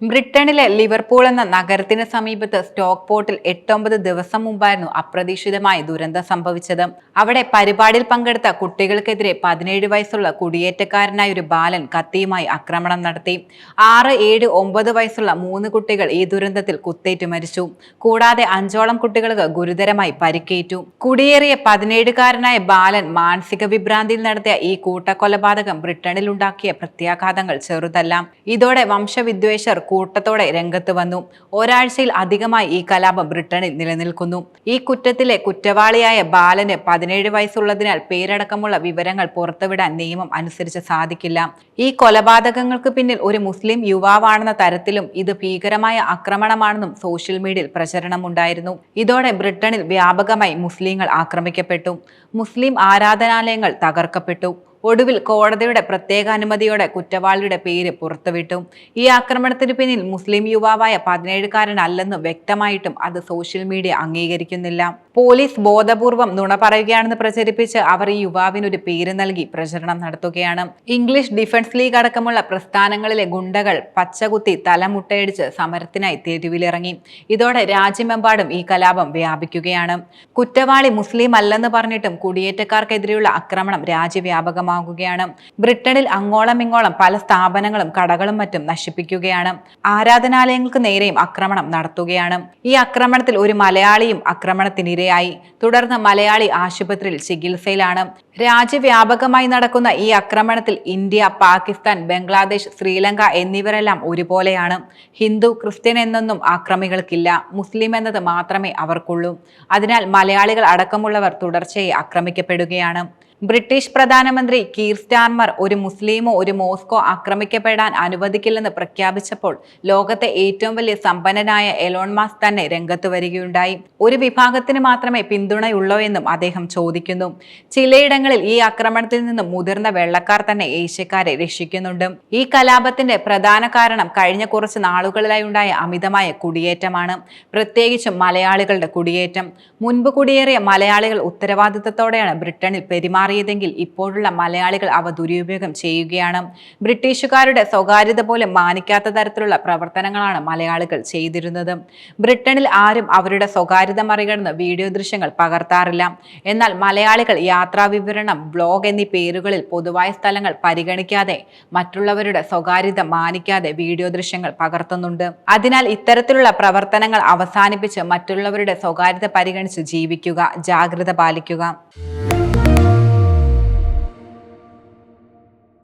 ബ്രിട്ടനിലെ ലിവർപൂൾ എന്ന നഗരത്തിന് സമീപത്ത് സ്റ്റോക്ക് പോർട്ടിൽ എട്ടൊമ്പത് ദിവസം മുമ്പായിരുന്നു അപ്രതീക്ഷിതമായി ദുരന്തം സംഭവിച്ചത്. അവിടെ പരിപാടിയിൽ പങ്കെടുത്ത കുട്ടികൾക്കെതിരെ പതിനേഴ് വയസ്സുള്ള കുടിയേറ്റക്കാരനായ ഒരു ബാലൻ കത്തിയുമായി ആക്രമണം നടത്തി. ആറ് ഏഴ് ഒമ്പത് വയസ്സുള്ള മൂന്ന് കുട്ടികൾ ഈ ദുരന്തത്തിൽ കുത്തേറ്റ് മരിച്ചു. കൂടാതെ അഞ്ചോളം കുട്ടികൾക്ക് ഗുരുതരമായി പരിക്കേറ്റു. കുടിയേറിയ പതിനേഴുകാരനായ ബാലൻ മാനസിക വിഭ്രാന്തിയിൽ നടത്തിയ ഈ കൂട്ടക്കൊലപാതകം ബ്രിട്ടനിൽ ഉണ്ടാക്കിയ പ്രത്യാഘാതങ്ങൾ ചെറുതല്ല. ഇതോടെ വംശവിദ്വേഷർ കൂട്ടത്തോടെ രംഗത്ത് വന്നു. ഒരാഴ്ചയിൽ അധികമായി ഈ കലാപം ബ്രിട്ടനിൽ നിലനിൽക്കുന്നു. ഈ കുറ്റത്തിലെ കുറ്റവാളിയായ ബാലന് പതിനേഴ് വയസ്സുള്ളതിനാൽ പേരടക്കമുള്ള വിവരങ്ങൾ പുറത്തുവിടാൻ നിയമം അനുസരിച്ച് സാധിക്കില്ല. ഈ കൊലപാതകങ്ങൾക്ക് പിന്നിൽ ഒരു മുസ്ലിം യുവാവാണെന്ന തരത്തിലും ഇത് ഭീകരമായ ആക്രമണമാണെന്നും സോഷ്യൽ മീഡിയയിൽ പ്രചരണമുണ്ടായിരുന്നു. ഇതോടെ ബ്രിട്ടനിൽ വ്യാപകമായി മുസ്ലിങ്ങൾ ആക്രമിക്കപ്പെട്ടു. മുസ്ലിം ആരാധനാലയങ്ങൾ തകർക്കപ്പെട്ടു. ഒടുവിൽ കോടതിയുടെ പ്രത്യേക അനുമതിയോടെ കുറ്റവാളിയുടെ പേര് പുറത്തുവിട്ടു. ഈ ആക്രമണത്തിന് പിന്നിൽ മുസ്ലിം യുവാവായ പതിനേഴുകാരനല്ലെന്ന് വ്യക്തമായിട്ടും അത് സോഷ്യൽ മീഡിയ അംഗീകരിക്കുന്നില്ല. പോലീസ് ബോധപൂർവം നുണ പറയുകയാണെന്ന് പ്രചരിപ്പിച്ച് അവർ ഈ യുവാവിനൊരു പേര് നൽകി പ്രചരണം നടത്തുകയാണ്. ഇംഗ്ലീഷ് ഡിഫൻസ് ലീഗ് അടക്കമുള്ള പ്രസ്ഥാനങ്ങളിലെ ഗുണ്ടകൾ പച്ചകുത്തി തലമുട്ടയടിച്ച് സമരത്തിനായി തെരുവിലിറങ്ങി. ഇതോടെ രാജ്യമെമ്പാടും ഈ കലാപം വ്യാപിക്കുകയാണ്. കുറ്റവാളി മുസ്ലിം അല്ലെന്ന് പറഞ്ഞിട്ടും കുടിയേറ്റക്കാർക്കെതിരെയുള്ള ആക്രമണം രാജ്യവ്യാപകമാകുകയാണ് ബ്രിട്ടനിൽ അങ്ങോളമിങ്ങോളം പല സ്ഥാപനങ്ങളും കടകളും മറ്റും നശിപ്പിക്കുകയാണ്. ആരാധനാലയങ്ങൾക്ക് നേരെയും ആക്രമണം നടത്തുകയാണ്. ഈ ആക്രമണത്തിൽ ഒരു മലയാളിയും ആക്രമണത്തിനിരയായി. തുടർന്ന് മലയാളി ആശുപത്രിയിൽ ചികിത്സയിലാണ്. രാജ്യവ്യാപകമായി നടക്കുന്ന ഈ ആക്രമണത്തിൽ ഇന്ത്യ പാകിസ്ഥാൻ ബംഗ്ലാദേശ് ശ്രീലങ്ക എന്നിവരെല്ലാം ഒരുപോലെയാണ്. ഹിന്ദു ക്രിസ്ത്യൻ എന്നൊന്നും ആക്രമികൾക്കില്ല. മുസ്ലിം എന്നത് മാത്രമേ അവർക്കുള്ളൂ. അതിനാൽ മലയാളികൾ അടക്കമുള്ളവർ തുടർച്ചയായി ആക്രമിക്കപ്പെടുകയാണ്. ബ്രിട്ടീഷ് പ്രധാനമന്ത്രി കീർ സ്റ്റാർമർ ഒരു മുസ്ലിമോ ഒരു മോസ്കോ ആക്രമിക്കപ്പെടാൻ അനുവദിക്കില്ലെന്ന് പ്രഖ്യാപിച്ചപ്പോൾ ലോകത്തെ ഏറ്റവും വലിയ സമ്പന്നനായ എലോൺ മാസ് തന്നെ രംഗത്ത് വരികയുണ്ടായി. ഒരു വിഭാഗത്തിന് മാത്രമേ പിന്തുണയുള്ളൂ എന്നും അദ്ദേഹം ചോദിക്കുന്നു. ചിലയിടങ്ങളിൽ ഈ ആക്രമണത്തിൽ നിന്നും മുതിർന്ന വെള്ളക്കാർ തന്നെ ഏഷ്യക്കാരെ രക്ഷിക്കുന്നുണ്ട്. ഈ കലാപത്തിന്റെ പ്രധാന കാരണം കഴിഞ്ഞ കുറച്ച് നാളുകളിലായി ഉണ്ടായ അമിതമായ കുടിയേറ്റമാണ്. പ്രത്യേകിച്ചും മലയാളികളുടെ കുടിയേറ്റം. മുൻപ് കുടിയേറിയ മലയാളികൾ ഉത്തരവാദിത്തത്തോടെയാണ് ബ്രിട്ടനിൽ പെരുമാറിയതെങ്കിൽ ഇപ്പോഴുള്ള മലയാളികൾ അവ ദുരുപയോഗം ചെയ്യുകയാണ്. ബ്രിട്ടീഷുകാരുടെ സ്വകാര്യത പോലും മാനിക്കാത്ത തരത്തിലുള്ള പ്രവർത്തനങ്ങളാണ് മലയാളികൾ ചെയ്തിരുന്നത്. ബ്രിട്ടനിൽ ആരും അവരുടെ സ്വകാര്യത മറികടന്ന് വീഡിയോ ദൃശ്യങ്ങൾ പകർത്താറില്ല. എന്നാൽ മലയാളികൾ യാത്രാ വിവരണം ബ്ലോഗ് എന്നീ പേരുകളിൽ പൊതുവായ സ്ഥലങ്ങൾ പരിഗണിക്കാതെ മറ്റുള്ളവരുടെ സ്വകാര്യത മാനിക്കാതെ വീഡിയോ ദൃശ്യങ്ങൾ പകർത്തുന്നുണ്ട്. അതിനാൽ ഇത്തരത്തിലുള്ള പ്രവർത്തനങ്ങൾ അവസാനിപ്പിച്ച് മറ്റുള്ളവരുടെ സ്വകാര്യത പരിഗണിച്ച് ജീവിക്കുക ജാഗ്രത പാലിക്കുക.